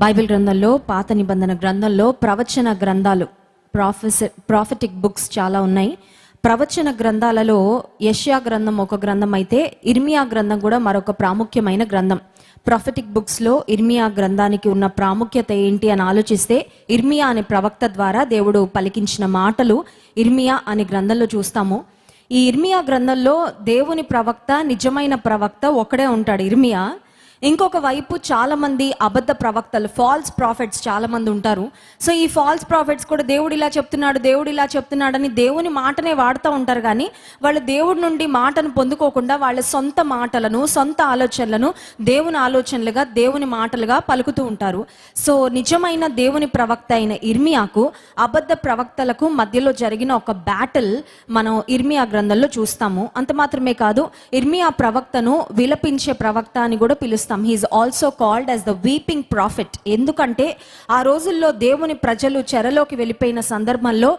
Bible గ్రంథంలో పాత నిబంధన గ్రంథంలో ప్రవచన గ్రంథాలు ప్రాఫెస్ ప్రాఫిటిక్ బుక్స్ చాలా ఉన్నాయి. ప్రవచన గ్రంథాలలో యష్యా గ్రంథం ఒక గ్రంథం అయితే ఇర్మియా గ్రంథం కూడా మరొక ప్రాముఖ్యమైన గ్రంథం. ప్రాఫిటిక్ బుక్స్లో ఇర్మియా గ్రంథానికి ఉన్న ప్రాముఖ్యత ఏంటి అని ఆలోచిస్తే ఇర్మియా అనే ప్రవక్త ద్వారా దేవుడు పలికించిన మాటలు ఇర్మియా అనే గ్రంథంలో చూస్తాము. ఈ ఇర్మియా గ్రంథంలో దేవుని ప్రవక్త నిజమైన ప్రవక్త ఒకడే ఉంటాడు ఇర్మియా. ఇంకొక వైపు చాలా మంది అబద్ధ ప్రవక్తలు ఫాల్స్ ప్రాఫిట్స్ చాలా మంది ఉంటారు. సో ఈ ఫాల్స్ ప్రాఫిట్స్ కూడా దేవుడు ఇలా చెప్తున్నాడు దేవుడు ఇలా చెప్తున్నాడని దేవుని మాటనే వాడుతూ ఉంటారు కానీ వాళ్ళు దేవుడి నుండి మాటను పొందుకోకుండా వాళ్ళ సొంత మాటలను సొంత ఆలోచనలను దేవుని ఆలోచనలుగా దేవుని మాటలుగా పలుకుతూ ఉంటారు. సో నిజమైన దేవుని ప్రవక్త అయిన ఇర్మియాకు అబద్ధ ప్రవక్తలకు మధ్యలో జరిగిన ఒక బ్యాటిల్ మనం ఇర్మియా గ్రంథంలో చూస్తాము. అంత మాత్రమే కాదు ఇర్మియా ప్రవక్తను విలపించే ప్రవక్త అని కూడా చూస్తాం. He is also called as the weeping prophet ఎందుకంటే ఆ రోజుల్లో దేవుని ప్రజలు చెరలోకి వెళ్ళిపోయిన సందర్భంలో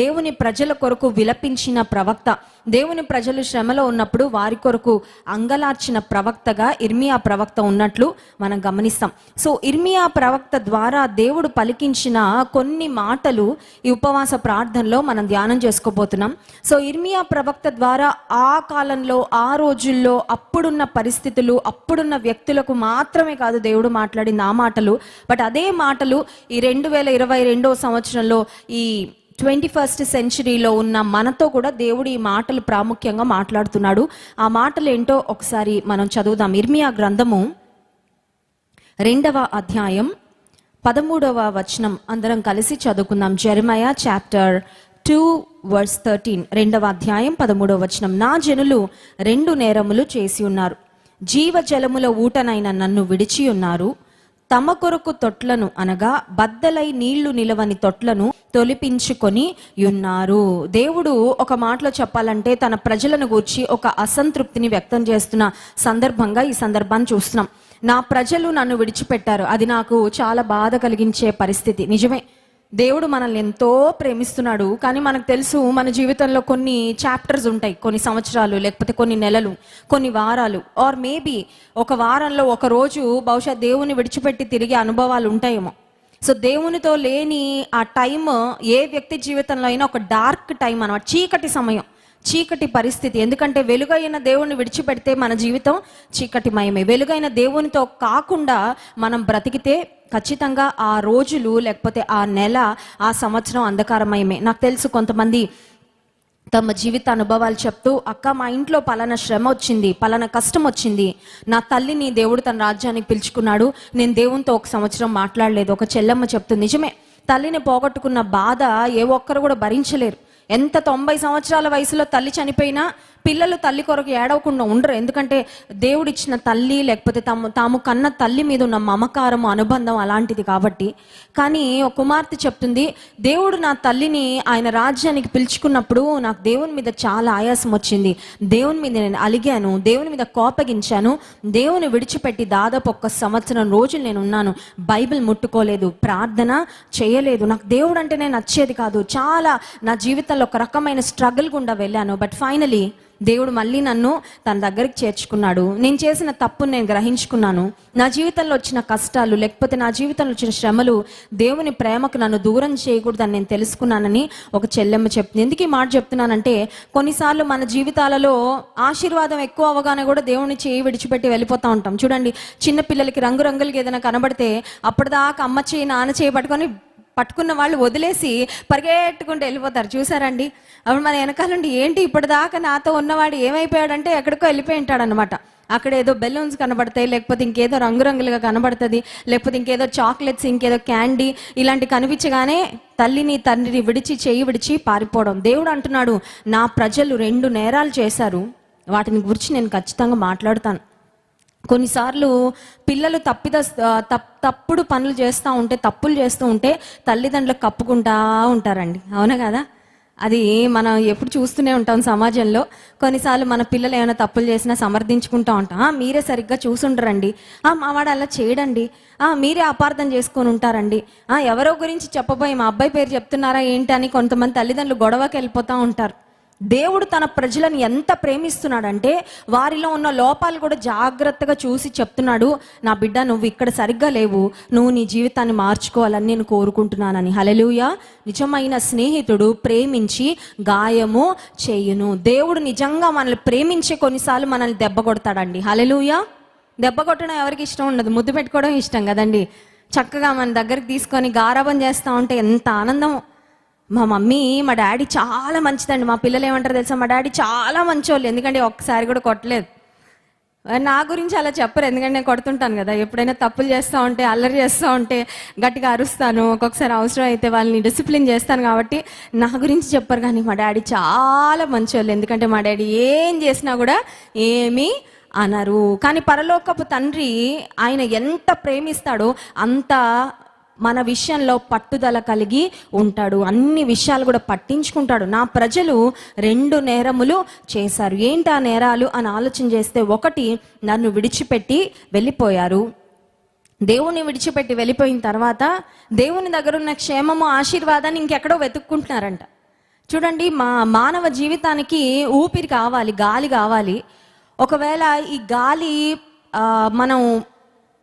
దేవుని ప్రజల కొరకు విలపించిన ప్రవక్త. దేవుని ప్రజలు శ్రమలో ఉన్నప్పుడు వారి కొరకు అంగలార్చిన ప్రవక్తగా ఇర్మియా ప్రవక్త ఉన్నట్లు మనం గమనిస్తాం. సో ఇర్మియా ప్రవక్త ద్వారా దేవుడు పలికించిన కొన్ని మాటలు ఈ ఉపవాస ప్రార్థనలో మనం ధ్యానం చేసుకోబోతున్నాం. సో ఇర్మియా ప్రవక్త ద్వారా ఆ కాలంలో ఆ రోజుల్లో అప్పుడున్న పరిస్థితులు అప్పుడున్న వ్యక్తులకు మాత్రమే కాదు దేవుడు మాట్లాడిన ఆ మాటలు. బట్ అదే మాటలు ఈ రెండు వేల ఇరవై రెండో సంవత్సరంలో ఈ ట్వంటీ ఫస్ట్ సెంచరీలో ఉన్న మనతో కూడా దేవుడు ఈ మాటలు ప్రాముఖ్యంగా మాట్లాడుతున్నాడు. ఆ మాటలు ఏంటో ఒకసారి మనం చదువుదాం. ఇర్మియా గ్రంథము రెండవ అధ్యాయం పదమూడవ వచనం అందరం కలిసి చదువుకుందాం. Jeremiah chapter two verse thirteen రెండవ అధ్యాయం పదమూడవ వచనం. నా జనులు రెండు నేరములు చేసి ఉన్నారు. జీవజలముల ఊటనైన నన్ను విడిచి ఉన్నారు. తమ కొరకు తొట్లను అనగా బద్దలై నీళ్ళు నిలవని తొట్లను తొలిపించుకొని ఉన్నారు. దేవుడు ఒక మాటలో చెప్పాలంటే తన ప్రజలను గూర్చి ఒక అసంతృప్తిని వ్యక్తం చేస్తున్న సందర్భంగా ఈ సందర్భాన్ని చూస్తున్నాం. నా ప్రజలు నన్ను విడిచిపెట్టారు. అది నాకు చాలా బాధ కలిగించే పరిస్థితి. నిజమే. దేవుడు మనల్ని ఎంతో ప్రేమిస్తున్నాడు కానీ మనకు తెలుసు మన జీవితంలో కొన్ని చాప్టర్స్ ఉంటాయి. కొన్ని సంవత్సరాలు లేకపోతే కొన్ని నెలలు కొన్ని వారాలు. ఆర్ మేబీ ఒక వారంలో ఒక రోజు బహుశా దేవుని విడిచిపెట్టి తిరిగే అనుభవాలు ఉంటాయేమో. సో దేవునితో లేని ఆ టైం ఏ వ్యక్తి జీవితంలో అయినా ఒక డార్క్ టైం అనమాట చీకటి సమయం. చీకటి పరిస్థితి. ఎందుకంటే వెలుగైన దేవుని విడిచిపెడితే మన జీవితం చీకటిమయమే. వెలుగైన దేవునితో కాకుండా మనం బ్రతికితే ఖచ్చితంగా ఆ రోజులు లేకపోతే ఆ నెల ఆ సంవత్సరం అంధకారమయమే. నాకు తెలుసు కొంతమంది తమ జీవిత అనుభవాలు చెప్తూ అక్క మా ఇంట్లో పలానా శ్రమ వచ్చింది పలానా కష్టం వచ్చింది. నా తల్లిని దేవుడు తన రాజ్యానికి పిలుచుకున్నాడు. నేను దేవునితో ఒక సంవత్సరం మాట్లాడలేదు. ఒక చెల్లెమ్మ చెప్తుంది నిజమే తల్లిని పోగొట్టుకున్న బాధ ఏ ఒక్కరు కూడా భరించలేరు. ఎంత తొంభై సంవత్సరాల వయసులో తల్లి చనిపోయినా పిల్లలు తల్లి కొరకు ఏడవకుండా ఉండరు. ఎందుకంటే దేవుడిచ్చిన తల్లి లేకపోతే తాము తాము కన్న తల్లి మీద ఉన్న మమకారం అనుబంధం అలాంటిది కాబట్టి. కానీ ఒక కుమార్తె చెప్తుంది దేవుడు నా తల్లిని ఆయన రాజ్యానికి పిలుచుకున్నప్పుడు నాకు దేవుని మీద చాలా ఆయాసం వచ్చింది. దేవుని మీద నేను అలిగాను దేవుని మీద కోపగించాను. దేవుని విడిచిపెట్టి దాదాపు ఒక్క సంవత్సరం రోజులు నేను ఉన్నాను. బైబిల్ ముట్టుకోలేదు ప్రార్థన చేయలేదు. నాకు దేవుడు అంటేనే నచ్చేది కాదు. చాలా నా జీవితంలో ఒక రకమైన స్ట్రగుల్ గుండా వెళ్ళాను. బట్ ఫైనలీ దేవుడు మళ్ళీ నన్ను తన దగ్గరికి చేర్చుకున్నాడు. నేను చేసిన తప్పును నేను గ్రహించుకున్నాను. నా జీవితంలో వచ్చిన కష్టాలు లేకపోతే నా జీవితంలో వచ్చిన శ్రమలు దేవుని ప్రేమకు నన్ను దూరం చేయకూడదని నేను తెలుసుకున్నానని ఒక చెల్లెమ్మ చెప్తుంది. ఎందుకు ఈ మాట చెప్తున్నానంటే కొన్నిసార్లు మన జీవితాలలో ఆశీర్వాదం ఎక్కువ అవగానే కూడా దేవుని చేయి విడిచిపెట్టి వెళ్ళిపోతూ ఉంటాం. చూడండి చిన్న పిల్లలకి రంగురంగులకి ఏదైనా కనబడితే అప్పటిదాకా అమ్మ చేయి నాన్న చేయి పట్టుకొని పట్టుకున్న వాళ్ళు వదిలేసి పరిగెట్టుకుంటూ వెళ్ళిపోతారు. చూసారండి? అప్పుడు మన వెనకాలండి ఏంటి ఇప్పటిదాకా నాతో ఉన్నవాడు ఏమైపోయాడంటే ఎక్కడికో వెళ్ళిపోయి ఉంటాడనమాట అక్కడ ఏదో బెలూన్స్ కనబడతాయి లేకపోతే ఇంకేదో రంగురంగులుగా కనబడుతుంది లేకపోతే ఇంకేదో చాక్లెట్స్ ఇంకేదో క్యాండీ ఇలాంటి కనిపించగానే తల్లిని తండ్రిని విడిచి చేయి విడిచి పారిపోవడం. దేవుడు అంటున్నాడు నా ప్రజలు రెండు నేరాలు చేశారు. వాటిని గురించి నేను ఖచ్చితంగా మాట్లాడతాను. కొన్నిసార్లు పిల్లలు తప్పిద తప్పుడు పనులు చేస్తూ ఉంటే తప్పులు చేస్తూ ఉంటే తల్లిదండ్రులకు కప్పుకుంటా ఉంటారండి. అవునా కదా? అది మనం ఎప్పుడు చూస్తూనే ఉంటాం సమాజంలో. కొన్నిసార్లు మన పిల్లలు ఏమైనా తప్పులు చేసినా సమర్థించుకుంటూ ఉంటాం. మీరే సరిగ్గా చూసుండరండి. "ఆ, మా వాడు అలా చేయడండి. "ఆ, మీరే అపార్థం చేసుకొని ఉంటారండి. "ఆ, ఎవరో గురించి చెప్పబోయి మా అబ్బాయి పేరు చెప్తున్నారా ఏంటి అని కొంతమంది తల్లిదండ్రులు గొడవకి వెళ్ళిపోతూ ఉంటారు. దేవుడు తన ప్రజలను ఎంత ప్రేమిస్తున్నాడంటే వారిలో ఉన్న లోపాలు కూడా జాగ్రత్తగా చూసి చెప్తున్నాడు నా బిడ్డ నువ్వు ఇక్కడ సరిగ్గా లేవు. నువ్వు నీ జీవితాన్ని మార్చుకోవాలని నేను కోరుకుంటున్నానని. హలలుయ నిజమైన స్నేహితుడు ప్రేమించి గాయము చేయును. దేవుడు నిజంగా మనల్ని ప్రేమించే కొన్నిసార్లు మనల్ని దెబ్బ కొడతాడండి. హలెలుయ దెబ్బ కొట్టడం ఎవరికి ఇష్టం ఉండదు. ముద్దు పెట్టుకోవడం ఇష్టం కదండి. చక్కగా మన దగ్గరికి తీసుకొని గారాబం చేస్తూ ఉంటే ఎంత ఆనందం. మా మమ్మీ మా డాడీ చాలా మంచిదండి. మా పిల్లలు ఏమంటారు తెలుసా? మా డాడీ చాలా మంచోళ్ళు. ఎందుకంటే ఒక్కసారి కూడా కొట్టలేదు. నా గురించి అలా చెప్పరు. ఎందుకంటే నేను కొడుతుంటాను కదా. ఎప్పుడైనా తప్పులు చేస్తూ ఉంటే అల్లరి చేస్తూ ఉంటే గట్టిగా అరుస్తాను. ఒక్కొక్కసారి అవసరం అయితే వాళ్ళని డిసిప్లిన్ చేస్తాను కాబట్టి నా గురించి చెప్పరు. కానీ మా డాడీ చాలా మంచోళ్ళు. ఎందుకంటే మా డాడీ ఏం చేసినా కూడా ఏమీ అనరు. కానీ పరలోకపు తండ్రి ఆయన ఎంత ప్రేమిస్తాడో అంత మన విషయంలో పట్టుదల కలిగి ఉంటాడు. అన్ని విషయాలు కూడా పట్టించుకుంటాడు. నా ప్రజలు రెండు నేరములు చేశారు. ఏంటి ఆ నేరాలు అని ఆలోచన చేస్తే ఒకటి నన్ను విడిచిపెట్టి వెళ్ళిపోయారు. దేవుని విడిచిపెట్టి వెళ్ళిపోయిన తర్వాత దేవుని దగ్గర ఉన్న క్షేమము ఆశీర్వాదాన్ని ఇంకెక్కడో వెతుక్కుంటున్నారంట. చూడండి మా మానవ జీవితానికి ఊపిరి కావాలి గాలి కావాలి. ఒకవేళ ఈ గాలి మనం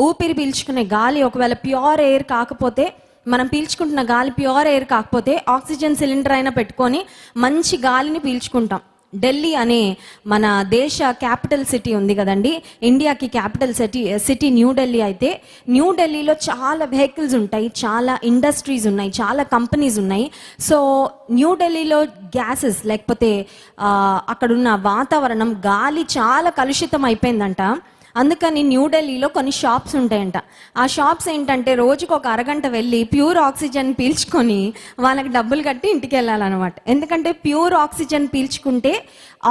ఊపిరి పీల్చుకునే గాలి ఒకవేళ ప్యూర్ ఎయిర్ కాకపోతే మనం పీల్చుకుంటున్న గాలి ప్యూర్ ఎయిర్ కాకపోతే ఆక్సిజన్ సిలిండర్ అయినా పెట్టుకొని మంచి గాలిని పీల్చుకుంటాం. ఢిల్లీ అనే మన దేశ క్యాపిటల్ సిటీ ఉంది కదండి. ఇండియాకి క్యాపిటల్ సిటీ సిటీ న్యూఢిల్లీ అయితే న్యూఢిల్లీలో చాలా వెహికల్స్ ఉంటాయి చాలా ఇండస్ట్రీస్ ఉన్నాయి చాలా కంపెనీస్ ఉన్నాయి. సో న్యూఢిల్లీలో గ్యాసెస్ లేకపోతే అక్కడున్న వాతావరణం గాలి చాలా కలుషితం అయిపోయిందంట. అందుకని న్యూఢిల్లీలో కొన్ని షాప్స్ ఉంటాయంట. ఆ షాప్స్ ఏంటంటే రోజుకు ఒక అరగంట వెళ్ళి ప్యూర్ ఆక్సిజన్ పీల్చుకొని వాళ్ళకి డబ్బులు కట్టి ఇంటికి వెళ్ళాలన్నమాట. ఎందుకంటే ప్యూర్ ఆక్సిజన్ పీల్చుకుంటే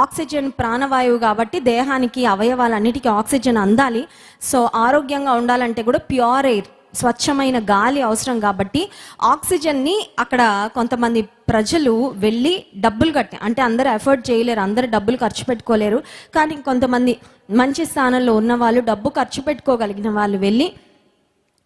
ఆక్సిజన్ ప్రాణవాయువు కాబట్టి దేహానికి అవయవాలన్నిటికీ ఆక్సిజన్ అందాలి. సో ఆరోగ్యంగా ఉండాలంటే కూడా ప్యూర్ ఎయిర్ స్వచ్ఛమైన గాలి అవసరం కాబట్టి ఆక్సిజన్ని అక్కడ కొంతమంది ప్రజలు వెళ్ళి డబ్బులు కట్టి అంటే అందరూ ఎఫర్ట్ చేయలేరు అందరూ డబ్బులు ఖర్చు పెట్టుకోలేరు. కానీ కొంతమంది మంచి స్థానంలో ఉన్న వాళ్ళు డబ్బు ఖర్చు పెట్టుకోగలిగిన వాళ్ళు వెళ్ళి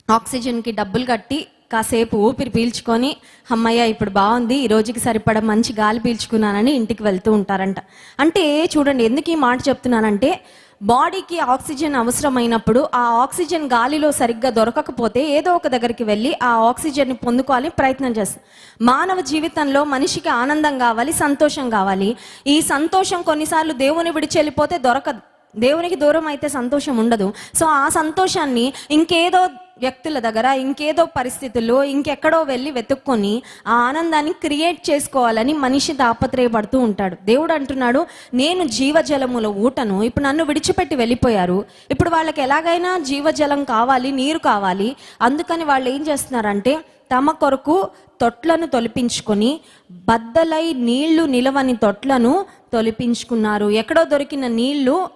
ఆక్సిజన్కి డబ్బులు కట్టి కాసేపు ఊపిరి పీల్చుకొని అమ్మయ్య ఇప్పుడు బాగుంది ఈ రోజుకి సరిపడ మంచి గాలి పీల్చుకున్నానని ఇంటికి వెళ్తూ ఉంటారంట. అంటే చూడండి ఎందుకు ఈ మాట చెప్తున్నానంటే బాడీకి ఆక్సిజన్ అవసరమైనప్పుడు ఆ ఆక్సిజన్ గాలిలో సరిగ్గా దొరకకపోతే ఏదో ఒక దగ్గరికి వెళ్ళి ఆ ఆక్సిజన్ని పొందుకోవాలి ప్రయత్నం చేస్తాం. మానవ జీవితంలో మనిషికి ఆనందం కావాలి సంతోషం కావాలి. ఈ సంతోషం కొన్నిసార్లు దేవుని విడిచి వెళ్ళిపోతే దొరకదు. దేవునికి దూరం అయితే సంతోషం ఉండదు. సో ఆ సంతోషాన్ని ఇంకేదో వ్యక్తుల దగ్గర ఇంకేదో పరిస్థితుల్లో ఇంకెక్కడో వెళ్ళి వెతుక్కొని ఆ ఆనందాన్ని క్రియేట్ చేసుకోవాలని మనిషి తాపత్రయపడుతూ ఉంటాడు. దేవుడు అంటున్నాడు నేను జీవజలముల ఊటను ఇప్పుడు నన్ను విడిచిపెట్టి వెళ్ళిపోయారు. ఇప్పుడు వాళ్ళకి ఎలాగైనా జీవజలం కావాలి నీరు కావాలి. అందుకని వాళ్ళు ఏం చేస్తున్నారంటే తమ కొరకు తొట్లను తొలిపించుకొని బద్దలై నీళ్ళు నిలవని తొట్లను తొలిపించుకున్నారు. ఎక్కడో దొరికిన నీళ్ళు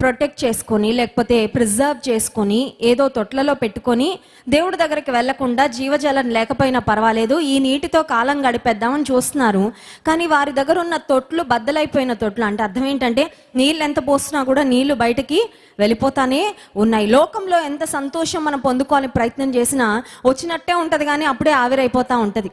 ప్రొటెక్ట్ చేసుకొని లేకపోతే ప్రిజర్వ్ చేసుకొని ఏదో తొట్లలో పెట్టుకొని దేవుడి దగ్గరికి వెళ్ళకుండా జీవజలం లేకపోయినా పర్వాలేదు. ఈ నీటితో కాలం గడిపేద్దామని చూస్తున్నారు. కానీ వారి దగ్గర ఉన్న తొట్లు బద్దలైపోయిన తొట్లు అంటే అర్థం ఏంటంటే నీళ్ళు ఎంత పోసినా కూడా నీళ్ళు బయటికి వెళ్ళిపోతానే ఉన్నాయి. లోకంలో ఎంత సంతోషం మనం పొందుకోవాలని ప్రయత్నం చేసినా వచ్చినట్టే ఉంటుంది కానీ అప్పుడే ఆవిరైపోతా ఉంటుంది.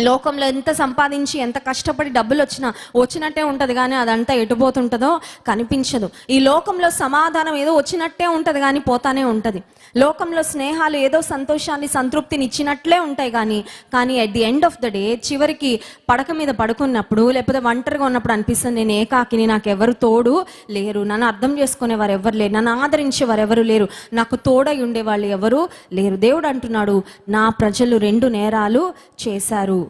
లోకంలో ఎంత సంపాదించి ఎంత కష్టపడి డబ్బులు వచ్చినా వచ్చినట్టే ఉంటుంది కానీ అదంతా ఎటుపోతుంటుందో కనిపించదు. ఈ లోకంలో సమాధానం ఏదో వచ్చినట్టే ఉంటుంది కానీ పోతానే ఉంటుంది. లోకంలో స్నేహాలు ఏదో సంతోషాన్ని సంతృప్తిని ఇచ్చినట్లే ఉంటాయి కానీ కానీ at the end of the day చివరికి పడక మీద పడుకున్నప్పుడు లేకపోతే ఒంటరిగా ఉన్నప్పుడు అనిపిస్తుంది నేను ఏకాకిని నాకు ఎవరు తోడు లేరు. నన్ను అర్థం చేసుకునే వారు ఎవరు లేరు. నన్ను ఆదరించే వారు ఎవరు లేరు. నాకు తోడై ఉండే వాళ్ళు ఎవరు లేరు. దేవుడు అంటున్నాడు నా ప్రజలు రెండు నేరాలు చేశారు.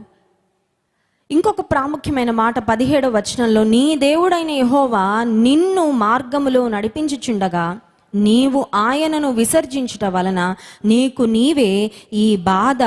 ఇంకొక ప్రాముఖ్యమైన మాట పదిహేడవ వచనంలో నీ దేవుడైన యహోవా నిన్ను మార్గములో నడిపించుచుండగా నీవు ఆయనను విసర్జించుట వలన నీకు నీవే ఈ బాధ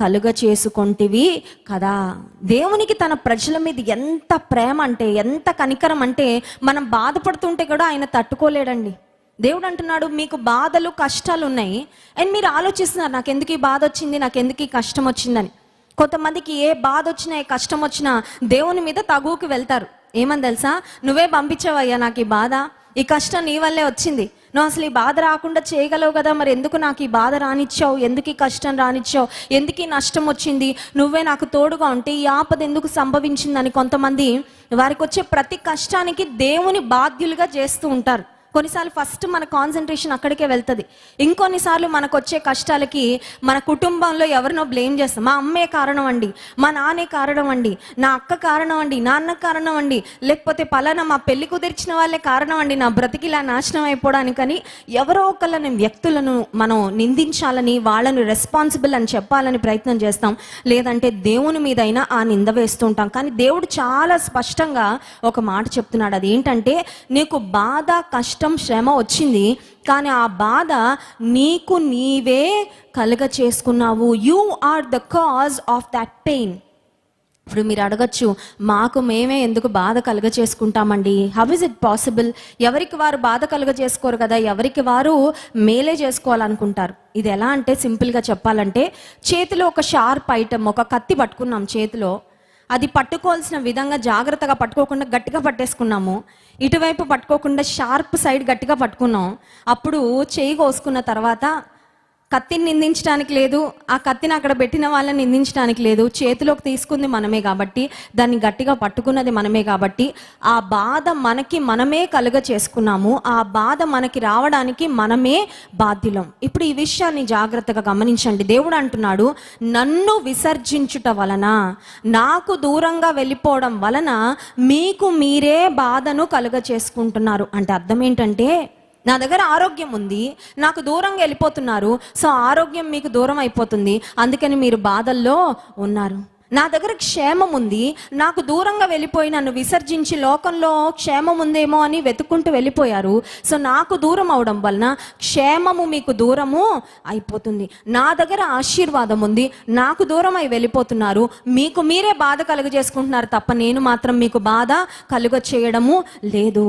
కలుగ చేసుకొంటివి కదా. దేవునికి తన ప్రజల మీద ఎంత ప్రేమ అంటే ఎంత కనికరం అంటే మనం బాధపడుతుంటే కూడా ఆయన తట్టుకోలేడండి. దేవుడు అంటున్నాడు మీకు బాధలు కష్టాలు ఉన్నాయి. అండ్ మీరు ఆలోచిస్తున్నారు నాకు ఎందుకు ఈ బాధ వచ్చింది? నాకు ఎందుకు ఈ కష్టం వచ్చిందని? కొంతమందికి ఏ బాధ వచ్చినా ఏ కష్టం వచ్చినా దేవుని మీద తగువుకి వెళ్తారు. ఏమని తెలుసా? నువ్వే పంపించావయ్యా నాకు ఈ బాధ. ఈ కష్టం నీ వల్లే వచ్చింది. నువ్వు అసలు ఈ బాధ రాకుండా చేయగలవు కదా? మరి ఎందుకు నాకు ఈ బాధ రానిచ్చావు? ఎందుకు ఈ కష్టం రానిచ్చావు? ఎందుకు ఈ నష్టం వచ్చింది? నువ్వే నాకు తోడుగా ఉంటే ఈ ఆపద ఎందుకు సంభవించిందని కొంతమంది వారికి వచ్చే ప్రతి కష్టానికి దేవుని బాధ్యులుగా చేస్తూ ఉంటారు. కొన్నిసార్లు ఫస్ట్ మన కాన్సన్ట్రేషన్ అక్కడికే వెళ్తుంది. ఇంకొన్నిసార్లు మనకు వచ్చే కష్టాలకి మన కుటుంబంలో ఎవరినో బ్లేమ్ చేస్తాం. మా అమ్మే కారణం అండి మా నాన్నే కారణం అండి నా అక్క కారణం అండి నాన్న కారణం అండి లేకపోతే పలానా మా పెళ్ళి కుదిర్చిన వాళ్ళే కారణం అండి నా బ్రతికిలా నాశనం అయిపోవడానికని ఎవరో ఒకళ్ళని వ్యక్తులను మనం నిందించాలని వాళ్ళను రెస్పాన్సిబుల్ అని చెప్పాలని ప్రయత్నం చేస్తాం. లేదంటే దేవుని మీదైనా ఆ నింద వేస్తుంటాం కానీ దేవుడు చాలా స్పష్టంగా ఒక మాట చెప్తున్నాడు. అది ఏంటంటే నీకు బాధ కష్టం శ్రమ వచ్చింది. కానీ ఆ బాధ నీకు నీవే కలుగ చేసుకున్నావు. You are the cause of that pain ఇప్పుడు మీరు అడగచ్చు మాకు మేమే ఎందుకు బాధ కలుగ చేసుకుంటామండి? హౌ ఇస్ ఇట్ పాసిబుల్ ఎవరికి వారు బాధ కలుగ చేసుకోరు కదా? ఎవరికి వారు మేలే చేసుకోవాలనుకుంటారు? ఇది ఎలా అంటే సింపుల్గా చెప్పాలంటే చేతిలో ఒక షార్ప్ ఐటమ్ ఒక కత్తి పట్టుకున్నాం చేతిలో. అది పట్టుకోవాల్సిన విధంగా జాగ్రత్తగా పట్టుకోకుండా గట్టిగా పట్టేసుకున్నాము. ఇటువైపు పట్టుకోకుండా షార్ప్ సైడ్ గట్టిగా పట్టుకున్నాం. అప్పుడు చేయి కోసుకున్న తర్వాత కత్తిని నిందించడానికి లేదు ఆ కత్తిని అక్కడ పెట్టిన వాళ్ళని నిందించడానికి లేదు. చేతిలోకి తీసుకుంది మనమే కాబట్టి దాన్ని గట్టిగా పట్టుకున్నది మనమే కాబట్టి ఆ బాధ మనకి మనమే కలుగ చేసుకున్నాము. ఆ బాధ మనకి రావడానికి మనమే బాధ్యులం. ఇప్పుడు ఈ విషయాన్ని జాగ్రత్తగా గమనించండి. దేవుడు అంటున్నాడు నన్ను విసర్జించుట వలన నాకు దూరంగా వెళ్ళిపోవడం వలన మీకు మీరే బాధను కలుగ చేసుకుంటున్నారు. అంటే అర్థం ఏంటంటే నా దగ్గర ఆరోగ్యం ఉంది నాకు దూరంగా వెళ్ళిపోతున్నారు సో ఆరోగ్యం మీకు దూరం అయిపోతుంది అందుకని మీరు బాధల్లో ఉన్నారు. నా దగ్గర క్షేమం ఉంది నాకు దూరంగా వెళ్ళిపోయి నన్ను విసర్జించి లోకంలో క్షేమం ఉందేమో అని వెతుక్కుంటూ వెళ్ళిపోయారు సో నాకు దూరం అవడం వలన క్షేమము మీకు దూరము అయిపోతుంది. నా దగ్గర ఆశీర్వాదం ఉంది నాకు దూరం అయి వెళ్ళిపోతున్నారు మీకు మీరే బాధ కలుగజేసుకుంటున్నారు తప్ప నేను మాత్రం మీకు బాధ కలుగ చేయడము లేదు.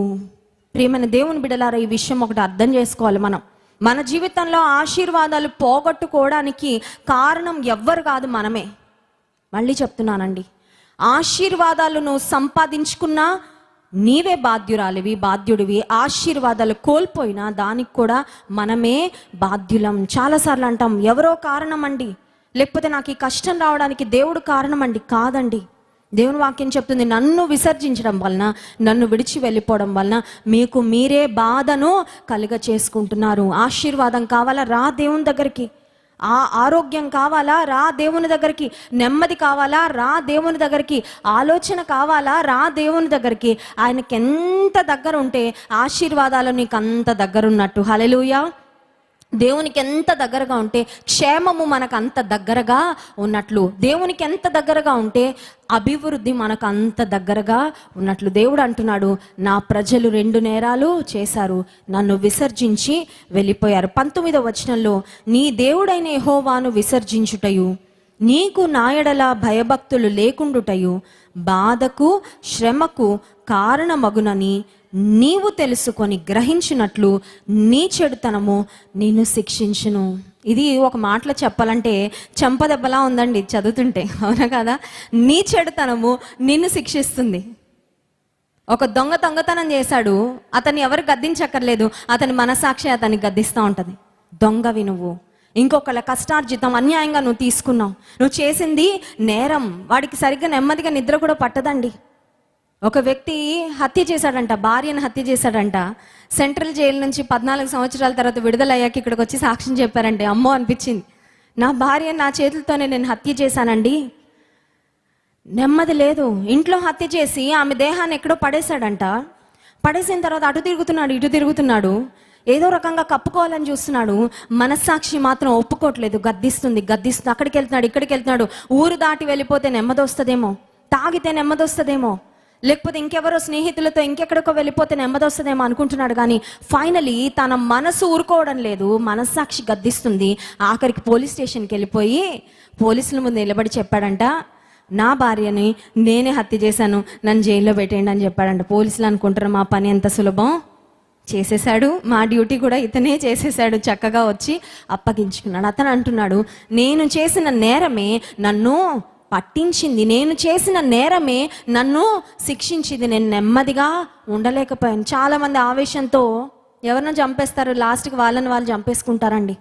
ప్రియమైన దేవుని బిడలారా ఈ విషయం ఒకటి అర్థం చేసుకోవాలి మనం. మన జీవితంలో ఆశీర్వాదాలు పోగొట్టుకోవడానికి కారణం ఎవ్వరు కాదు మనమే. మళ్ళీ చెప్తున్నానండి. ఆశీర్వాదాలు నువ్వు సంపాదించుకున్నా నీవే బాధ్యురాలివి బాధ్యుడివి. ఆశీర్వాదాలు కోల్పోయినా దానికి కూడా మనమే బాధ్యులం. చాలాసార్లు అంటాం ఎవరో కారణం అండి లేకపోతే నాకు ఈ కష్టం రావడానికి దేవుడు కారణం అండి కాదండి. దేవుని వాక్యం చెప్తుంది నన్ను విసర్జించడం వలన నన్ను విడిచి వెళ్ళిపోవడం వలన మీకు మీరే బాధను కలుగ చేసుకుంటున్నారు. ఆశీర్వాదం కావాలా? రా దేవుని దగ్గరికి. ఆ ఆరోగ్యం కావాలా? రా దేవుని దగ్గరికి. నెమ్మది కావాలా? రా దేవుని దగ్గరికి. ఆలోచన కావాలా? రా దేవుని దగ్గరికి. ఆయనకి ఎంత దగ్గర ఉంటే ఆశీర్వాదాలు నీకు అంత దగ్గరున్నట్టు. హలెలుయా దేవునికి ఎంత దగ్గరగా ఉంటే క్షేమము మనకు అంత దగ్గరగా ఉన్నట్లు. దేవునికి ఎంత దగ్గరగా ఉంటే అభివృద్ధి మనకు అంత దగ్గరగా ఉన్నట్లు. దేవుడు అంటున్నాడు నా ప్రజలు రెండు నేరాలు చేశారు నన్ను విసర్జించి వెళ్ళిపోయారు. పంతొమ్మిదవ వచనంలో నీ దేవుడైన యహోవాను విసర్జించుటయు నీకు నాయడల భయభక్తులు లేకుండుటయు బాధకు శ్రమకు కారణమగునని నీవు తెలుసుకొని గ్రహించినట్లు నీ చెడుతనము నిన్ను శిక్షించును. ఇది ఒక మాటలో చెప్పాలంటే చెంపదెబ్బలా ఉందండి చదువుతుంటే అవునా కదా? నీ చెడుతనము నిన్ను శిక్షిస్తుంది. ఒక దొంగ దొంగతనం చేశాడు అతన్ని ఎవరు గద్దించక్కర్లేదు అతని మనసాక్షి అతన్ని గద్దిస్తూ ఉంటుంది. దొంగవి నువ్వు. ఇంకొకళ్ళ కష్టార్జితం అన్యాయంగా నువ్వు తీసుకున్నావు. నువ్వు చేసింది నేరం. వాడికి సరిగ్గా నెమ్మదిగా నిద్ర కూడా పట్టదండి. ఒక వ్యక్తి హత్య చేశాడంట భార్యను హత్య చేశాడంట. సెంట్రల్ జైలు నుంచి పద్నాలుగు సంవత్సరాల తర్వాత విడుదలయ్యాక ఇక్కడికి వచ్చి సాక్ష్యం చెప్పారండి అమ్మో అనిపించింది. నా భార్య నా చేతులతోనే నేను హత్య చేశానండి. నెమ్మది లేదు. ఇంట్లో హత్య చేసి ఆమె దేహాన్ని ఎక్కడో పడేశాడంట. పడేసిన తర్వాత అటు తిరుగుతున్నాడు ఇటు తిరుగుతున్నాడు. ఏదో రకంగా కప్పుకోవాలని చూస్తున్నాడు. మనస్సాక్షి మాత్రం ఒప్పుకోవట్లేదు. గద్దిస్తుంది గద్దిస్తుంది. అక్కడికి వెళ్తున్నాడు ఇక్కడికి వెళ్తున్నాడు. ఊరు దాటి వెళ్ళిపోతే నెమ్మది వస్తుందేమో తాగితే నెమ్మది వస్తుందేమో లేకపోతే ఇంకెవరో స్నేహితులతో ఇంకెక్కడికో వెళ్ళిపోతే నెమ్మది వస్తుందేమో అనుకుంటున్నాడు కానీ ఫైనలీ తన మనసు ఊరుకోవడం లేదు. మనస్సాక్షి గద్దిస్తుంది. ఆఖరికి పోలీస్ స్టేషన్కి వెళ్ళిపోయి పోలీసుల ముందు నిలబడి చెప్పాడంట నా భార్యని నేనే హత్య చేశాను. నన్ను జైల్లో పెట్టేయండి అని చెప్పాడంట. పోలీసులు అనుకుంటారు మా పని ఎంత సులభం? చేసేసాడు మా డ్యూటీ కూడా ఇతనే చేసేసాడు చక్కగా వచ్చి అప్పగించుకున్నాడు. అతను అంటున్నాడు నేను చేసిన నేరమే నన్ను పట్టించింది. నేను చేసిన నేరమే నన్ను శిక్షించింది. నేను నెమ్మదిగా ఉండలేకపోయాను. చాలామంది ఆవేశంతో ఎవరినో చంపేస్తారు. లాస్ట్కి వాళ్ళని వాళ్ళు చంపేసుకుంటారండి.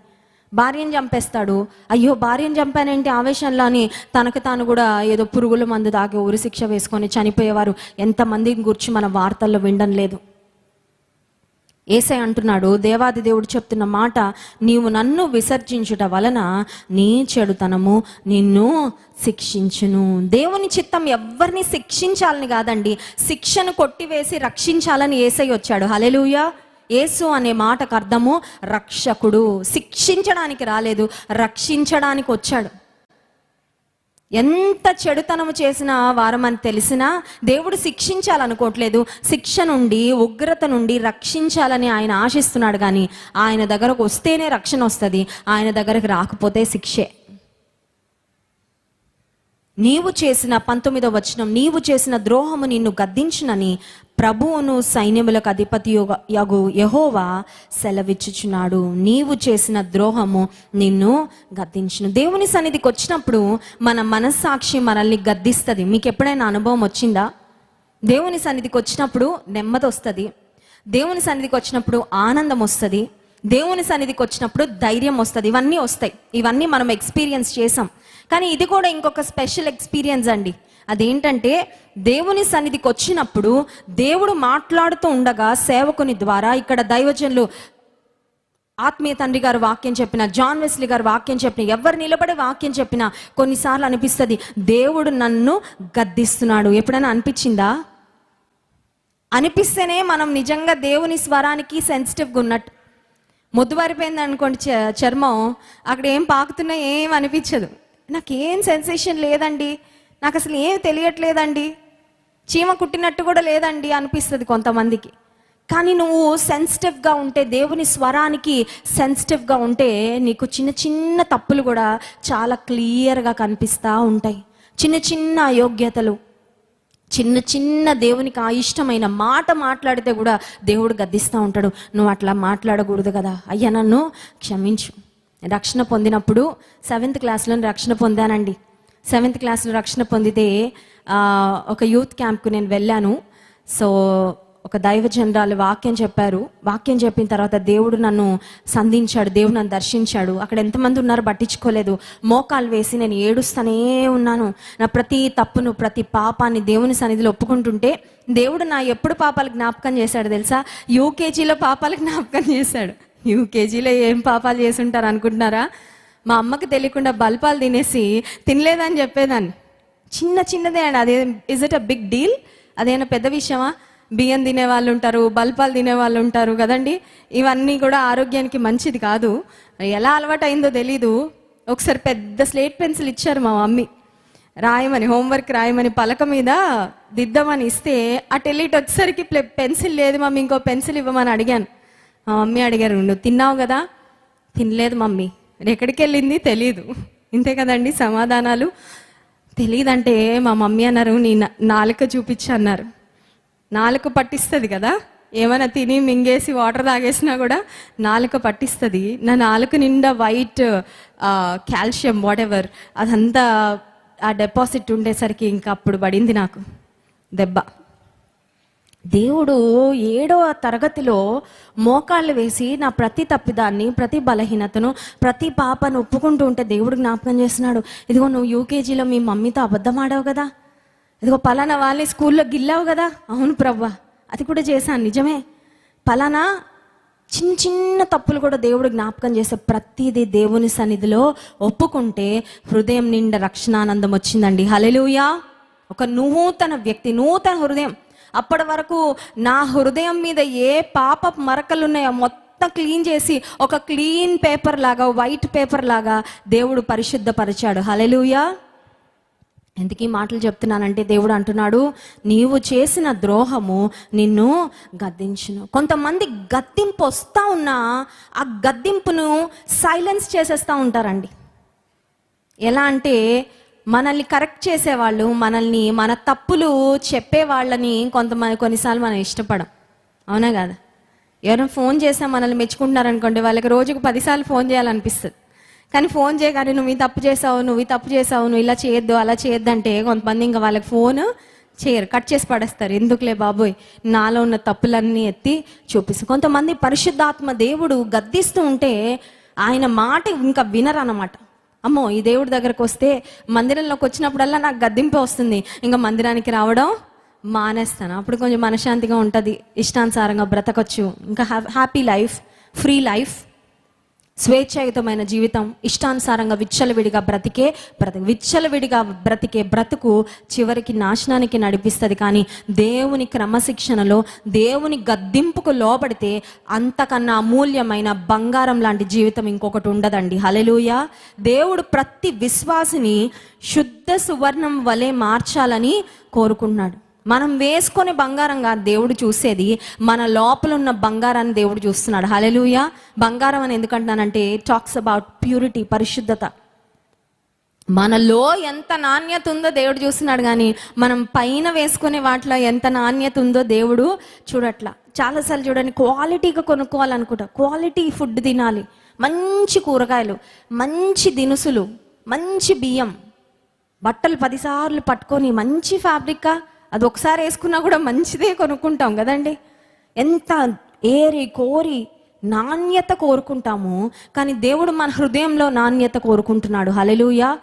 భార్యను చంపేస్తాడు. అయ్యో భార్యను చంపానేంటి ఆవేశంలో అని తనకు తాను కూడా ఏదో పురుగుల మందు దాగి ఉరి శిక్ష వేసుకొని చనిపోయేవారు. ఎంతమందిని గురించి మన వార్తల్లో వినడం లేదు. ఏసై అంటున్నాడు దేవాది దేవుడు చెప్తున్న మాట నీవు నన్ను విసర్జించుట వలన నీ చెడుతనము నిన్ను శిక్షించును. దేవుని చిత్తం ఎవరిని శిక్షించాలని కాదండి శిక్షను కొట్టివేసి రక్షించాలని ఏసై వచ్చాడు. హలెలుయా యేసు అనే మాటకు అర్థము రక్షకుడు. శిక్షించడానికి రాలేదు రక్షించడానికి వచ్చాడు. ఎంత చెడుతనము చేసిన వారమని తెలిసినా దేవుడు శిక్షించాలనుకోవట్లేదు. శిక్ష నుండి ఉగ్రత నుండి రక్షించాలని ఆయన ఆశిస్తున్నాడు కానీ ఆయన దగ్గరకు వస్తేనే రక్షణ వస్తుంది. ఆయన దగ్గరకు రాకపోతే శిక్షే. నీవు చేసిన పంతొమ్మిదో వచనం నీవు చేసిన ద్రోహము నిన్ను గద్దించునని ప్రభువును సైన్యములకు అధిపతి యగు యహోవా సెలవిచ్చుచున్నాడు. నీవు చేసిన ద్రోహము నిన్ను గద్దించును. దేవుని సన్నిధికి వచ్చినప్పుడు మన మనస్సాక్షి మనల్ని గద్దిస్తుంది. మీకు ఎప్పుడైనా అనుభవం వచ్చిందా? దేవుని సన్నిధికి వచ్చినప్పుడు నెమ్మది వస్తుంది దేవుని సన్నిధికి వచ్చినప్పుడు ఆనందం వస్తుంది. దేవుని సన్నిధికి వచ్చినప్పుడు ధైర్యం వస్తుంది. ఇవన్నీ వస్తాయి. ఇవన్నీ మనం ఎక్స్పీరియన్స్ చేసాం. కానీ ఇది కూడా ఇంకొక స్పెషల్ ఎక్స్పీరియన్స్ అండి. అదేంటంటే దేవుని సన్నిధికి వచ్చినప్పుడు దేవుడు మాట్లాడుతూ ఉండగా సేవకుని ద్వారా ఇక్కడ దైవజనులు ఆత్మీయ తండ్రి గారు వాక్యం చెప్పిన జాన్ వెస్లీ గారు వాక్యం చెప్పిన ఎవరు నిలబడి వాక్యం చెప్పిన కొన్నిసార్లు అనిపిస్తుంది దేవుడు నన్ను గద్దిస్తున్నాడు. ఎప్పుడైనా అనిపించిందా? అనిపిస్తేనే మనం నిజంగా దేవుని స్వరానికి సెన్సిటివ్గా ఉన్నట్టు. మొద్దుబారిపోయింది అనుకోండి చ- చర్మం అక్కడ ఏం పాకుతున్నా ఏం అనిపించదు. నాకేం సెన్సేషన్ లేదండి. నాకు అసలు ఏం తెలియట్లేదండి. చీమ కుట్టినట్టు కూడా లేదండి అనిపిస్తుంది కొంతమందికి. కానీ నువ్వు సెన్సిటివ్గా ఉంటే దేవుని స్వరానికి సెన్సిటివ్గా ఉంటే నీకు చిన్న చిన్న తప్పులు కూడా చాలా క్లియర్గా కనిపిస్తూ ఉంటాయి. చిన్న చిన్న అయోగ్యతలు. చిన్న చిన్న దేవునికి ఆ ఇష్టమైన మాట మాట్లాడితే కూడా దేవుడు గద్దిస్తూ ఉంటాడు. నువ్వు అట్లా మాట్లాడకూడదు కదా. అయ్యా నన్ను క్షమించు. రక్షణ పొందినప్పుడు సెవెంత్ క్లాస్లో రక్షణ పొందానండి. సెవెంత్ క్లాస్లో రక్షణ పొందితే ఒక యూత్ క్యాంప్కు నేను వెళ్ళాను. సో ఒక దైవజనరాలు వాక్యం చెప్పారు. వాక్యం చెప్పిన తర్వాత దేవుడు నన్ను సంధించాడు దేవుడు నన్ను దర్శించాడు. అక్కడ ఎంతమంది ఉన్నారో పట్టించుకోలేదు. మోకాలు వేసి నేను ఏడుస్తూనే ఉన్నాను. నా ప్రతి తప్పును ప్రతి పాపాన్ని దేవుని సన్నిధిలో ఒప్పుకుంటుంటే దేవుడు నా ఎప్పుడు పాపాలు జ్ఞాపకం చేశాడు తెలుసా? యూకేజీలో పాపాలు జ్ఞాపకం చేశాడు. యూకేజీలో ఏం పాపాలు చేసి ఉంటారు అనుకుంటున్నారా మా అమ్మకి తెలియకుండా బల్పాలు తినేసి తినలేదని చెప్పేదాన్ని. చిన్న చిన్నదే అండి. అదే is it a big deal అదేనా పెద్ద విషయమా? బియ్యం తినే వాళ్ళు ఉంటారు బల్పాలు తినే వాళ్ళు ఉంటారు కదండి. ఇవన్నీ కూడా ఆరోగ్యానికి మంచిది కాదు. ఎలా అలవాటు అయిందో తెలీదు. ఒకసారి పెద్ద స్లేట్ పెన్సిల్ ఇచ్చారు మా మమ్మీ. రాయమని హోంవర్క్ రాయమని పలక మీద దిద్దామని ఇస్తే అటు వెళ్ళి వచ్చేసరికి పెన్సిల్ లేదు మమ్మీ ఇంకో పెన్సిల్ ఇవ్వమని అడిగాను. మా మమ్మీ అడిగారు నువ్వు తిన్నావు కదా? తినలేదు మమ్మీ. ఎక్కడికి వెళ్ళింది? తెలీదు. ఇంతే కదండి సమాధానాలు. తెలియదంటే మా మమ్మీ అన్నారు నీ నాలుక చూపించి అన్నారు. నాలుక పట్టిస్తుంది కదా? ఏమైనా తిని మింగేసి వాటర్ తాగేసినా కూడా నాలుక పట్టిస్తుంది. నా నాలుక నిండా వైట్ కాల్షియం వాట్ ఎవర్ అదంతా ఆ డెపాసిట్ ఉండేసరికి ఇంకా అప్పుడు పడింది నాకు. దెబ్బ. దేవుడు ఏడవ తరగతిలో మోకాళ్ళు వేసి నా ప్రతి తప్పిదాన్ని ప్రతి బలహీనతను ప్రతి పాపను ఒప్పుకుంటూ ఉంటే దేవుడు జ్ఞాపకం చేస్తున్నాడు. ఇదిగో నువ్వు యూకేజీలో మీ మమ్మీతో అబద్ధం ఆడావు కదా? ఇదిగో పలానా వాళ్ళని స్కూల్లో గిల్లావు కదా? అవును ప్రవ్వా అది కూడా చేశాను నిజమే. పలానా చిన్న చిన్న తప్పులు కూడా దేవుడు జ్ఞాపకం చేసే ప్రతిదీ దేవుని సన్నిధిలో ఒప్పుకుంటే హృదయం నిండా రక్షణానందం వచ్చిందండి. హలెలుయా ఒక నూతన వ్యక్తి నూతన హృదయం. అప్పటి వరకు నా హృదయం మీద ఏ పాప మరకలు ఉన్నాయో మొత్తం క్లీన్ చేసి ఒక క్లీన్ పేపర్ లాగా వైట్ పేపర్ లాగా దేవుడు పరిశుద్ధపరిచాడు. హలెలుయా ఎందుకు ఈ మాటలు చెప్తున్నానంటే దేవుడు అంటున్నాడు నీవు చేసిన ద్రోహము నిన్ను గద్దించును. కొంతమంది గద్దింపు వస్తూ ఉన్నా ఆ గద్దింపును సైలెన్స్ చేసేస్తూ ఉంటారండి. ఎలా అంటే మనల్ని కరెక్ట్ చేసేవాళ్ళు మనల్ని మన తప్పులు చెప్పే వాళ్ళని కొంతమంది కొన్నిసార్లు మనం ఇష్టపడం. అవునా కదా? ఎవరైనా ఫోన్ చేసా మనల్ని మెచ్చుకుంటున్నారు అనుకోండి వాళ్ళకి రోజుకు పదిసార్లు ఫోన్ చేయాలనిపిస్తుంది. కానీ ఫోన్ చేయగానే నువ్వు ఈ తప్పు చేసావు నువ్వు ఈ తప్పు చేసావు నువ్వు ఇలా చేయొద్దు అలా చేయొద్దు అంటే కొంతమంది ఇంకా వాళ్ళకి ఫోన్ చేయరు కట్ చేసి పడేస్తారు. ఎందుకులే బాబోయ్ నాలో ఉన్న తప్పులన్నీ ఎత్తి చూపిస్తు కొంతమంది పరిశుద్ధాత్మ దేవుడు గద్దిస్తూ ఉంటే ఆయన మాట ఇంకా వినరు అనమాట అమ్మో ఈ దేవుడి దగ్గరకు వస్తే మందిరంలోకి వచ్చినప్పుడల్లా నాకు గద్దింపే వస్తుంది. ఇంకా మందిరానికి రావడం మానేస్తాను. అప్పుడు కొంచెం మనశాంతిగా ఉంటుంది. ఇష్టానుసారంగా బ్రతకొచ్చు. ఇంకా హ్యాపీ లైఫ్ ఫ్రీ లైఫ్. స్వేచ్ఛాయుతమైన జీవితం ఇష్టానుసారంగా విచ్చలవిడిగా బ్రతికే బ్రతి విచ్చలవిడిగా బ్రతికే బ్రతుకు చివరికి నాశనానికి నడిపిస్తుంది. కానీ దేవుని క్రమశిక్షణలో దేవుని గద్దింపుకు లోబడితే అంతకన్నా అమూల్యమైన బంగారం లాంటి జీవితం ఇంకొకటి ఉండదండి. హలెలూయ దేవుడు ప్రతి విశ్వాసిని శుద్ధ సువర్ణం వలె మార్చాలని కోరుకున్నాడు మనం వేసుకునే బంగారంగా దేవుడు చూసేది. మన లోపల ఉన్న బంగారాన్ని దేవుడు చూస్తున్నాడు. హలెలూయ బంగారం అని ఎందుకంటున్నానంటే టాక్స్ అబౌట్ ప్యూరిటీ పరిశుద్ధత. మనలో ఎంత నాణ్యత ఉందో దేవుడు చూస్తున్నాడు కానీ మనం పైన వేసుకునే వాటిలో ఎంత నాణ్యత ఉందో దేవుడు చూడట్లా. చాలాసార్లు చూడండి క్వాలిటీగా కొనుక్కోవాలనుకుంటా. క్వాలిటీ ఫుడ్ తినాలి. మంచి కూరగాయలు మంచి దినుసులు మంచి బియ్యం. బట్టలు పదిసార్లు పట్టుకొని మంచి ఫ్యాబ్రిక్గా అది ఒకసారి వేసుకున్నా కూడా మంచిదే కొనుక్కుంటాం కదండి. ఎంత ఏరి కోరి నాణ్యత కోరుకుంటాము కానీ దేవుడు మన హృదయంలో నాణ్యత కోరుకుంటున్నాడు. హలెలూయా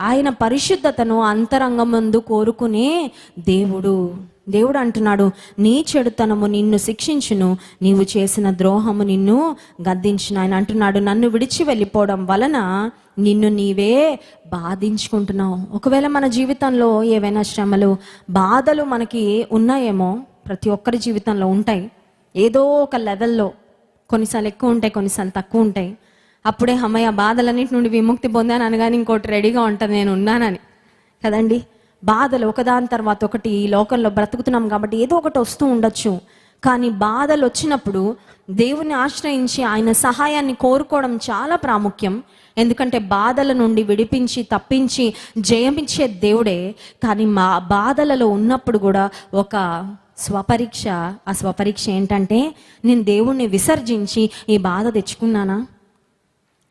ఆయన పరిశుద్ధతను అంతరంగం ముందు కోరుకునే దేవుడు. దేవుడు అంటున్నాడు నీ చెడుతనము నిన్ను శిక్షించును నీవు చేసిన ద్రోహము నిన్ను గద్దించిన. ఆయన అంటున్నాడు నన్ను విడిచి వెళ్ళిపోవడం వలన నిన్ను నీవే బాధించుకుంటున్నావు. ఒకవేళ మన జీవితంలో ఏవైనా శ్రమలు బాధలు మనకి ఉన్నాయేమో ప్రతి ఒక్కరి జీవితంలో ఉంటాయి. ఏదో ఒక లెవెల్లో కొన్నిసార్లు ఎక్కువ ఉంటాయి కొన్నిసార్లు తక్కువ ఉంటాయి. అప్పుడే అమ్మాయి ఆ బాధలన్నింటి నుండి విముక్తి పొందాను అనగానే ఇంకోటి రెడీగా ఉంటుంది నేను ఉన్నానని. కదండి? బాధలు ఒకదాని తర్వాత ఒకటి ఈ లోకంలో బ్రతుకుతున్నాం కాబట్టి ఏదో ఒకటి వస్తూ ఉండొచ్చు. కానీ బాధలు వచ్చినప్పుడు దేవుని ఆశ్రయించి ఆయన సహాయాన్ని కోరుకోవడం చాలా ప్రాముఖ్యం. ఎందుకంటే బాధల నుండి విడిపించి తప్పించి జయమిచ్చే దేవుడే. కానీ మా బాధలలో ఉన్నప్పుడు కూడా ఒక స్వపరీక్ష ఆ స్వపరీక్ష ఏంటంటే నేను దేవుణ్ణి విసర్జించి ఈ బాధ తెచ్చుకున్నానా?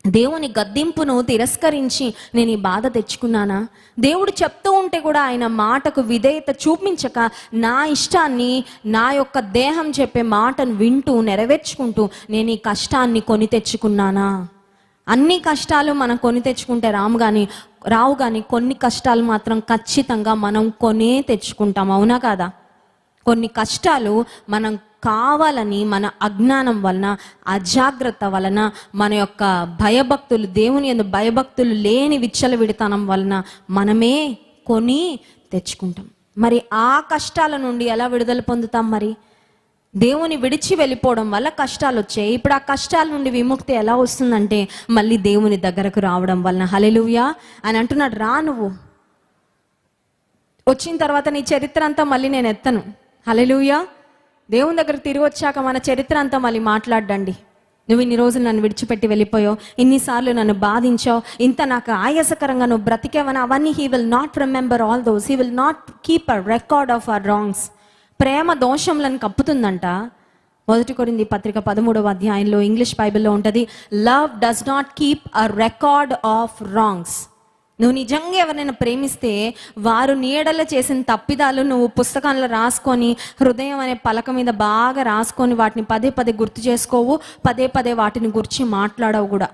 దేవుని గద్దింపును తిరస్కరించి నేను ఈ బాధ తెచ్చుకున్నానా? దేవుడు చెప్తూ ఉంటే కూడా ఆయన మాటకు విధేయత చూపించక నా ఇష్టాన్ని నా యొక్క దేహం చెప్పే మాటను వింటూ నెరవేర్చుకుంటూ నేను ఈ కష్టాన్ని కొని తెచ్చుకున్నానా? అన్ని కష్టాలు మనం కొని తెచ్చుకుంటే రాము కానీ రావు కానీ కొన్ని కష్టాలు మాత్రం ఖచ్చితంగా మనం కొనే తెచ్చుకుంటాం అవునా కాదా? కొన్ని కష్టాలు మనం కావాలని మన అజ్ఞానం వలన అజాగ్రత్త వలన మన యొక్క భయభక్తులు దేవుని ఎందు భయభక్తులు లేని విచ్చలవిడితనం వలన మనమే కొని తెచ్చుకుంటాం. మరి ఆ కష్టాల నుండి ఎలా విడుదల పొందుతాం మరి? దేవుని విడిచి వెళ్ళిపోవడం వల్ల కష్టాలు వచ్చాయి. ఇప్పుడు ఆ కష్టాల నుండి విముక్తి ఎలా వస్తుందంటే మళ్ళీ దేవుని దగ్గరకు రావడం వలన. హలెలుయా అని అంటున్నాడు రా నువ్వు. వచ్చిన తర్వాత నీ చరిత్ర అంతా మళ్ళీ నేను ఎత్తను. హలెలుయా దేవుని దగ్గర తిరిగి వచ్చాక మన చరిత్ర అంతా మళ్ళీ మాట్లాడండి. నువ్వు ఇన్ని రోజులు నన్ను విడిచిపెట్టి వెళ్ళిపోయావు ఇన్నిసార్లు నన్ను బాధించావు ఇంత నాకు ఆయాసకరంగా నువ్వు బ్రతికేవని అవన్నీ he will not remember all those he will not keep a record of our wrongs ప్రేమ దోషంలను కప్పుతుందంట. మొదటి కొరింది పత్రిక పదమూడవ అధ్యాయంలో ఇంగ్లీష్ బైబిల్లో ఉంటుంది love does not keep a record of wrongs నువ్వు నిజంగా ఎవరైనా ప్రేమిస్తే వారు నీడలో చేసిన తప్పిదాలు నువ్వు పుస్తకాల్లో రాసుకొని హృదయం అనే పలక మీద బాగా రాసుకొని వాటిని పదే పదే గుర్తు చేసుకోవు పదే పదే వాటిని గురించి మాట్లాడవు కూడా.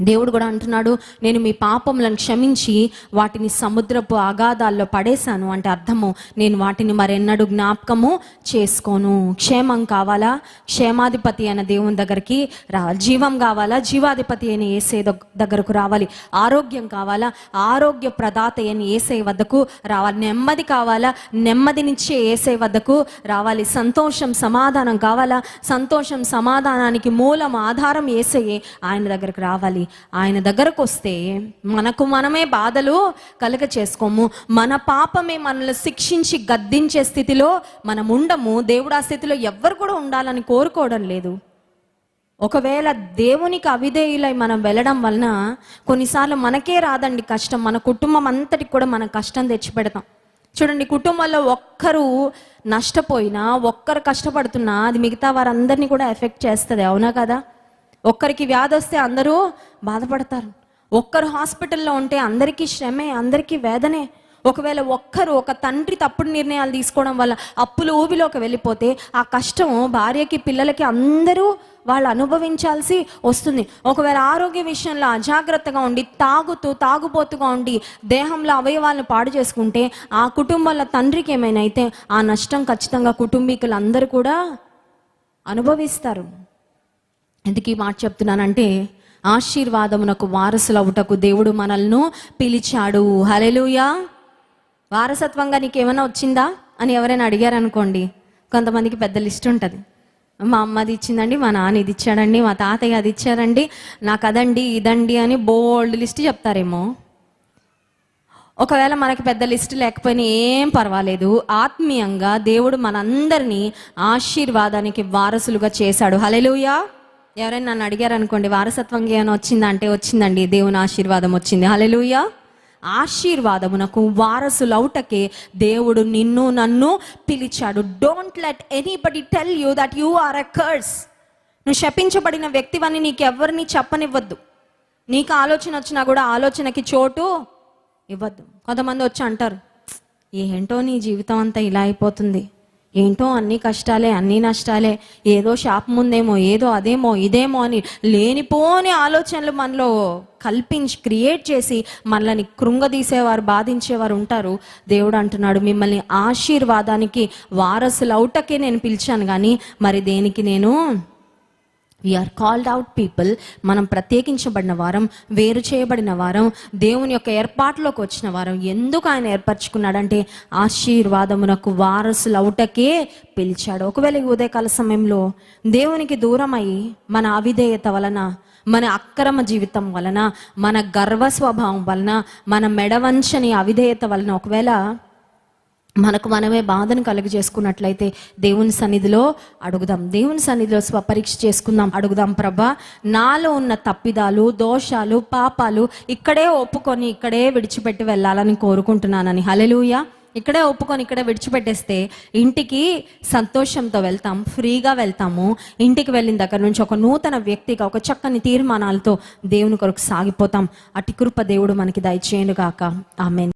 దేవుడు కూడా అంటున్నాడు నేను మీ పాపములను క్షమించి వాటిని సముద్రపు అగాధాల్లో పడేశాను. అంటే అర్థము నేను వాటిని మరెన్నడూ జ్ఞాపకము చేసుకోను. క్షేమం కావాలా? క్షేమాధిపతి అయిన దేవుని దగ్గరికి రావాలి జీవం కావాలా? జీవాధిపతి అయిన ఏసే దగ్గరకు రావాలి. ఆరోగ్యం కావాలా? ఆరోగ్య ప్రదాత అయిన ఏసే వద్దకు రావాలి. నెమ్మది కావాలా? నెమ్మదినిచ్చే ఏసే వద్దకు రావాలి. సంతోషం సమాధానం కావాలా? సంతోషం సమాధానానికి మూలం ఆధారం ఏసయ్యే ఆయన దగ్గరకు రావాలి. ఆయన దగ్గరకు వస్తే మనకు మనమే బాధలు కలుగ చేసుకోము. మన పాపమే మనల్ని శిక్షించి గద్దించే స్థితిలో మనం ఉండము దేవుడు ఆ స్థితిలో ఎవ్వరు కూడా ఉండాలని కోరుకోవడం లేదు. ఒకవేళ దేవునికి అవిధేయులై మనం వెళ్ళడం వలన కొన్నిసార్లు మనకే రాదండి కష్టం. మన కుటుంబం అంతటికి కూడా మనం కష్టం తెచ్చిపెడతాం. చూడండి కుటుంబంలో ఒక్కరు నష్టపోయినా ఒక్కరు కష్టపడుతున్నా అది మిగతా వారందరినీ కూడా ఎఫెక్ట్ చేస్తుంది. అవునా కదా? ఒక్కరికి వ్యాధి వస్తే అందరూ బాధపడతారు. ఒక్కరు హాస్పిటల్లో ఉంటే అందరికీ శ్రమే అందరికీ వేదనే. ఒకవేళ ఒక్కరు ఒక తండ్రి తప్పుడు నిర్ణయాలు తీసుకోవడం వల్ల అప్పులు ఊబిలోకి వెళ్ళిపోతే ఆ కష్టం భార్యకి పిల్లలకి అందరూ వాళ్ళు అనుభవించాల్సి వస్తుంది. ఒకవేళ ఆరోగ్య విషయంలో అజాగ్రత్తగా ఉండి తాగుతూ తాగుబోతుగా ఉండి దేహంలో అవయవాలను పాడు చేసుకుంటే ఆ కుటుంబాల తండ్రికి ఏమైనా అయితే ఆ నష్టం ఖచ్చితంగా కుటుంబీకులు అందరూ కూడా అనుభవిస్తారు. ఎందుకు ఈ మాట చెప్తున్నానంటే ఆశీర్వాదమునకు వారసులవుటకు దేవుడు మనల్ని పిలిచాడు. హలెలుయా వారసత్వంగా నీకేమైనా వచ్చిందా అని ఎవరైనా అడిగారనుకోండి కొంతమందికి పెద్ద లిస్ట్ ఉంటుంది. మా అమ్మది ఇచ్చిందండి మా నాన్న ఇది ఇచ్చాడండి మా తాతయ్య అది ఇచ్చారండి నాకు అదండి ఇదండి అని బోల్డ్ లిస్ట్ చెప్తారేమో. ఒకవేళ మనకి పెద్ద లిస్ట్ లేకపోయినా ఏం పర్వాలేదు ఆత్మీయంగా దేవుడు మనందరినీ ఆశీర్వాదానికి వారసులుగా చేశాడు. హలెలుయా ఎవరైనా నన్ను అడిగారు అనుకోండి వారసత్వం ఏమైనా వచ్చిందంటే వచ్చిందండి దేవుని ఆశీర్వాదం వచ్చింది. హలెలుయా ఆశీర్వాదమునకు వారసులవుటకే దేవుడు నిన్ను నన్ను పిలిచాడు. Don't let anybody tell you that you are a curse నువ్వు శపించబడిన వ్యక్తివని నీకెవరిని చెప్పనివ్వద్దు. నీకు ఆలోచన వచ్చినా కూడా ఆలోచనకి చోటు ఇవ్వద్దు. కొంతమంది వచ్చి అంటారు ఏంటో నీ జీవితం అంతా ఇలా అయిపోతుంది. ఏంటో అన్ని కష్టాలే అన్ని నష్టాలే. ఏదో షాప్ ముందేమో ఏదో అదేమో ఇదేమో అని లేనిపోని ఆలోచనలు మనలో కల్పించి క్రియేట్ చేసి మనల్ని కృంగదీసేవారు బాధించేవారు ఉంటారు. దేవుడు అంటున్నాడు మిమ్మల్ని ఆశీర్వాదానికి వారసులవుటకే నేను పిలిచాను కానీ మరి దేనికి నేను వీఆర్ కాల్డ్ అవుట్ పీపుల్ మనం ప్రత్యేకించబడిన వారం వేరు చేయబడిన వారం దేవుని యొక్క ఏర్పాటులోకి వచ్చిన వారం. ఎందుకు ఆయన ఏర్పరచుకున్నాడంటే ఆశీర్వాదమునకు వారసులు అవుటకే పిలిచాడు. ఒకవేళ ఈ ఉదయకాల సమయంలో దేవునికి దూరమై మన అవిధేయత వలన మన అక్రమ జీవితం వలన మన గర్వ స్వభావం వలన మన మెడవంచని అవిధేయత వలన ఒకవేళ మనకు మనమే బాధను కలుగు చేసుకున్నట్లయితే దేవుని సన్నిధిలో అడుగుదాం. దేవుని సన్నిధిలో స్వపరీక్ష చేసుకుందాం. అడుగుదాం ప్రభా నాలో ఉన్న తప్పిదాలు దోషాలు పాపాలు ఇక్కడే ఒప్పుకొని ఇక్కడే విడిచిపెట్టి వెళ్ళాలని కోరుకుంటున్నానని. హలెలూయ ఇక్కడే ఒప్పుకొని ఇక్కడే విడిచిపెట్టేస్తే ఇంటికి సంతోషంతో వెళ్తాం ఫ్రీగా వెళ్తాము. ఇంటికి వెళ్ళిన దగ్గర నుంచి ఒక నూతన వ్యక్తిగా ఒక చక్కని తీర్మానాలతో దేవుని కొరకు సాగిపోతాం. అటి కృప దేవుడు మనకి దయచేయను గాక ఆమె